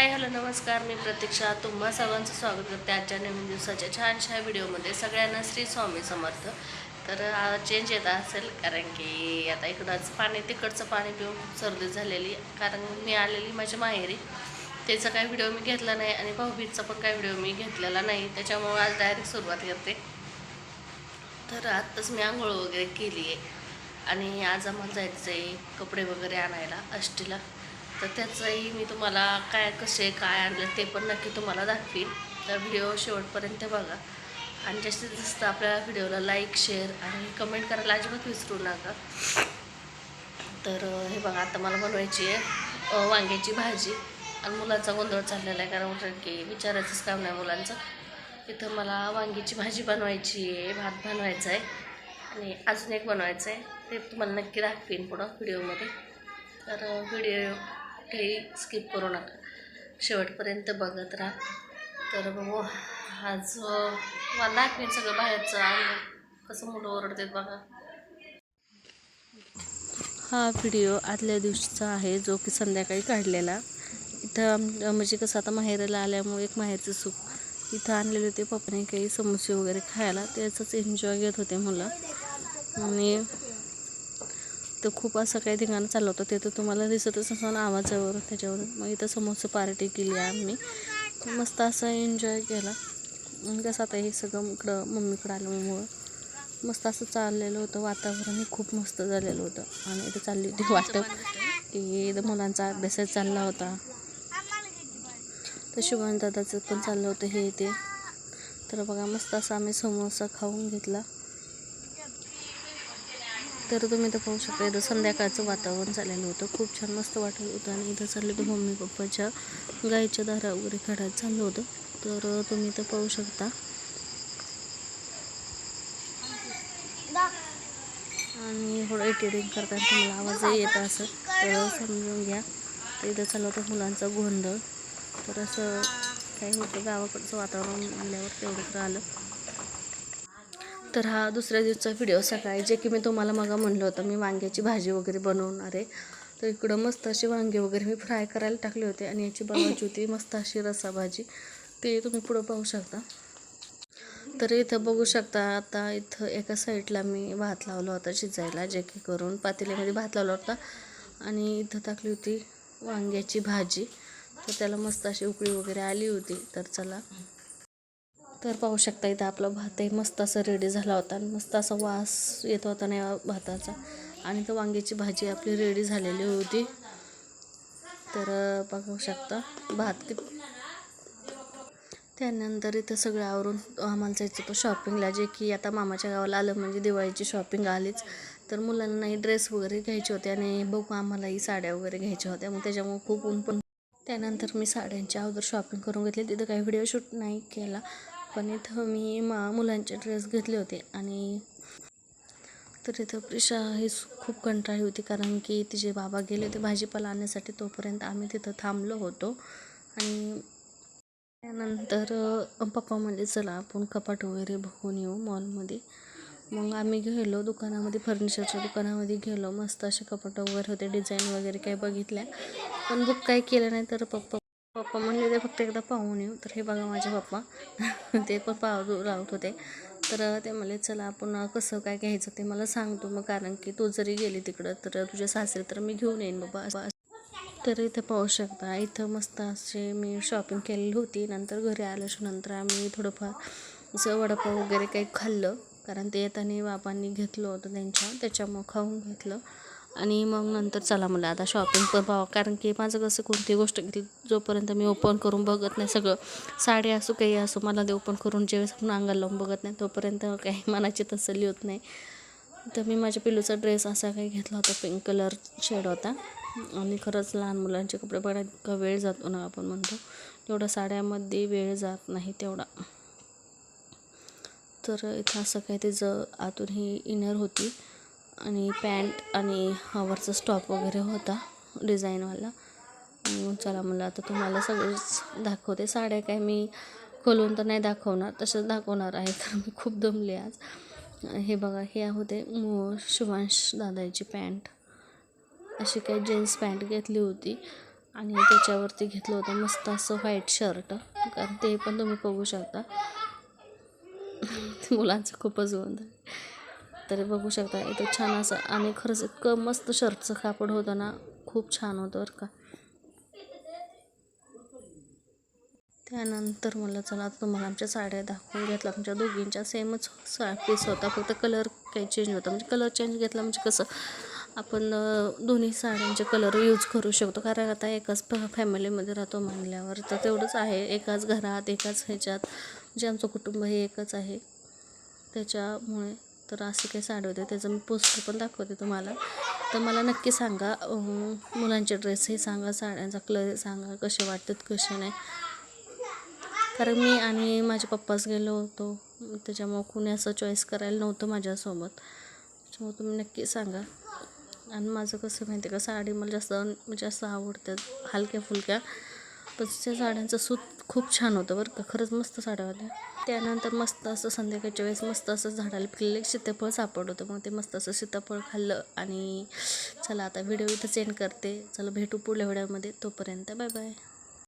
Hi hello नमस्कार. मी प्रतीक्षा. तुम्हा सर्वांचं स्वागत करते आजच्या नवीन दिवसाच्या छानशा व्हिडिओमध्ये. सगळ्यांना श्री स्वामी समर्थ. तर चेंज येत असेल कारण की आता इकडंच पाणी तिकडचं पाणी पिऊन खूप सर्दी झालेली. कारण मी आलेली माझ्या माहेरी. त्याचा काही व्हिडिओ मी घेतला नाही आणि भाऊबीजचा पण काही व्हिडिओ मी घेतलेला नाही. त्याच्यामुळं आज डायरेक्ट सुरुवात करते. तर आत्ताच मी आंघोळ वगैरे केली आहे आणि आज आम्हाला जायचं आहे कपडे वगैरे आणायला अष्टीला तर त्याचंही मी तुम्हाला काय कसे काय आणलं ते पण नक्की तुम्हाला दाखवीन. तर व्हिडिओ शेवटपर्यंत बघा. आणि जास्तीत जास्त आपल्या व्हिडिओला लाईक शेअर आणि कमेंट करायला अजिबात विसरू नका. तर हे बघा आता मला बनवायची आहे वांग्याची भाजी. आणि मुलांचा गोंधळ चाललेला आहे कारण कारण की विचारायचंच काम नाही मुलांचं. इथं मला वांग्याची भाजी बनवायची आहे भात बनवायचा आहे. आणि अजून एक बनवायचं आहे ते तुम्हाला नक्की दाखवीन पुढं व्हिडिओमध्ये. तर व्हिडिओ काही स्किप करू नका. शेवटपर्यंत बघत राहा. तर बघू आज अं, मला मी सगळं बाहेरचं आणि कसं मुलं ओरडतात बघा. हा व्हिडिओ आदल्या दिवशीचा आहे जो की संध्याकाळी काढलेला. इथं म्हणजे कसं आता माहेराला आल्यामुळे एक माहेरचं सुख. इथं आणलेले होते पप्पाने काही समोसे वगैरे खायला. त्याचंच एन्जॉय घेत होते मुलं. आणि तर खूप असं काही ठिकाण चाललं होतं. ते तर तुम्हाला दिसतच असं आवाजावर त्याच्यावर. मग इथं समोसे पार्टी केली आम्ही. मस्त असं एन्जॉय केला. कसं आता हे सगळं इकडं मम्मीकडं आल्यामुळं मस्त असं चाललेलं होतं वातावरणही खूप मस्त झालेलं होतं. आणि इथं चालली होती वाटप. की इथं मुलांचा अभ्यासच चालला होता. तर शिवान दादाचं पण चाललं होतं हे ते. तर बघा मस्त असं आम्ही समोसा खाऊन घेतला. तर तुम्ही तर पाहू शकता इथं संध्याकाळचं वातावरण झालेलं होतं. खूप छान मस्त वाटत होतं. आणि इथं चाललं की मम्मी पप्पाच्या गाईच्या दारा वगैरे काढायचं चाललं होतं. तर तुम्ही तर पाहू शकता. आणि थोडं एडिटिंग करताना तुम्हाला आवाजही येत असं. तर समजून घ्या. तर इथं चाललं होतं मुलांचा गोंधळ. तर असं काही होतं गावाकडचं वातावरण आल्यावर तेवढं तर आलं. तर हा दुसऱ्या दिवसाचा व्हिडिओ सकाळी जे की मी तुम्हाला मग म्हणलं होतं मी वांग्याची भाजी वगैरे बनवणार आहे. तर इकडं मस्त अशी वांगे वगैरे मी फ्राय करायला टाकले होते आणि याची बनवायची होती मस्त अशी रसा भाजी ते तुम्ही पुढं पाहू शकता. तर इथं बघू शकता आता इथं एका साईडला मी भात लावला होता शिजायला जे की करून पातेल्यामध्ये भात लावला होता. आणि इथं टाकली होती वांग्याची भाजी. तर त्याला मस्त अशी उकळी वगैरे आली होती. तर चला तर पाहू शकता इथं आपला भातही मस्त असं रेडी झाला होता आणि मस्त असा वास येत होता ना या भाताचा. आणि तर वांग्याची भाजी आपली रेडी झालेली होती. तर पाहू बघू शकता भात कि त्यानंतर इथं सगळं आवरून आम्हाला जायचं होतं शॉपिंगला जे की आता मामाच्या गावाला आलं म्हणजे दिवाळीची शॉपिंग आलीच. तर मुलांनाही ड्रेस वगैरे घ्यायचे होते आणि बघू आम्हालाही साड्या वगैरे घ्यायच्या होत्या. मग त्याच्यामुळे खूप ऊन पण त्यानंतर मी साड्यांच्या अगोदर शॉपिंग करून घेतली. तिथं काही व्हिडिओ शूट नाही केला. पण इथं मी मा मुलांचे ड्रेस घेतले होते आणि तर इथं प्रिशा ही खूप कंटाळी होती कारण की तिचे बाबा गेले होते भाजीपाला आणण्यासाठी तोपर्यंत आम्ही तिथं थांबलो होतो. आणि त्यानंतर पप्पा म्हणजे चला आपण कपाट वगैरे बघून येऊ मॉलमध्ये. मग आम्ही गेलो दुकानामध्ये फर्निचरच्या दुकानामध्ये गेलो. मस्त असे कपाट वगैरे होते डिझाईन वगैरे काही बघितल्या. पण बुक काही केलं नाही तर पप्पा पप्पा म्हणले ते फक्त एकदा पाहून येऊ. तर हे बघा माझे पप्पा. ते पण पाहू लावत होते. तर ते म्हणले चला आपण कसं काय घ्यायचं ते मला सांगतो मग कारण की तू जरी गेली तिकडं तर तुझ्या सासरे तर मी घेऊन येईन बाबा. तर इथं पाहू शकता इथं मस्त असे मी शॉपिंग केलेली होती. नंतर घरी आल्याच्यानंतर आम्ही थोडंफार असं वडापाव वगैरे काही खाल्लं. कारण ते येताना बाबांनी घेतलं होतं त्यांच्या त्याच्यामुळं खाऊन घेतलं. आणि मग नंतर चला मला आता शॉपिंग पण पाहावं. कारण की माझं कसं कोणती गोष्ट घेतली जोपर्यंत मी ओपन करून बघत नाही सगळं साडी असो काही असो मला ते ओपन करून ज्यावेळेस आपण अंगाला लावून बघत नाही तोपर्यंत काही मनाची तसली होत नाही. तर मी माझ्या पिलूचा ड्रेस असा काही घेतला होता पिंक कलर शेड होता. आणि खरंच लहान मुलांचे कपडे बघा इतका वेळ जातो ना आपण म्हणतो. तेवढा साड्यामध्ये वेळ जात नाही तेवढा. तर इथं असं काही त्याचं आतून ही इनर होती. आणि पॅन्ट आणि वरचा स्टॉप वगैरे होता डिझाईनवाला. मग चला मला आता तुम्हाला सगळेच दाखवते. साड्या काय मी खोलून तर नाही दाखवणार तसंच दाखवणार आहे. तर मी खूप दमले आज. हे बघा हे होते मो शिवांश दादाची पॅन्ट. अशी काही जीन्स पॅन्ट घेतली होती. आणि त्याच्यावरती घेतलं होतं मस्त असं व्हाईट शर्ट. कारण ते पण तुम्ही बघू शकता. मुलांचं खूपच गोंधळ. तरी बघू शकता. इथं छान असं आणि खरंच इतकं मस्त शर्टचं कापड होतं ना खूप छान होतं बरं का. त्यानंतर मला चला आता तुम्हाला आमच्या साड्या दाखवून घेतल्या. आमच्या दोघींच्या सेमच सा पीस होता. फक्त कलर काही चेंज होता म्हणजे कलर चेंज घेतला म्हणजे कसं आपण दोन्ही साड्यांचे कलर यूज करू शकतो. कारण आता एकाच फ फॅमिलीमध्ये राहतो म्हणल्यावर तर तेवढंच आहे. एकाच घरात एकाच ह्याच्यात. म्हणजे आमचं कुटुंब हे एकच आहे. त्याच्यामुळे तर असे काही साडी होते त्याचं मी पोस्टर पण दाखवते तुम्हाला. तर मला नक्की सांगा मुलांचे ड्रेसही सांगा साड्यांचा कलर सांगा कसे वाटतात कसे नाही. कारण मी आणि माझे पप्पाच गेलो होतो. त्याच्यामुळं कुणी असं चॉईस करायला नव्हतं माझ्यासोबत. त्याच्यामुळे तुम्ही नक्की सांगा. आणि माझं कसं माहिती आहे का साडी मला जास्त म्हणजे जास्त आवडतात हलक्या फुलक्या पण साड्यांचं सूत खूप छान होतं बरं का. खरंच मस्त साड्या होत्या. त्यानंतर मस्त असं संध्याकाळच्या वेळेस मस्त असं झाडाला पिकलेलं सीताफळ सापड होतं. मग ते मस्त असं सीताफळ खाल्लं आणि चला आता व्हिडिओ इथं सेंड करते. चला भेटू पुढल्या व्हिडिओमध्ये. तोपर्यंत बाय बाय.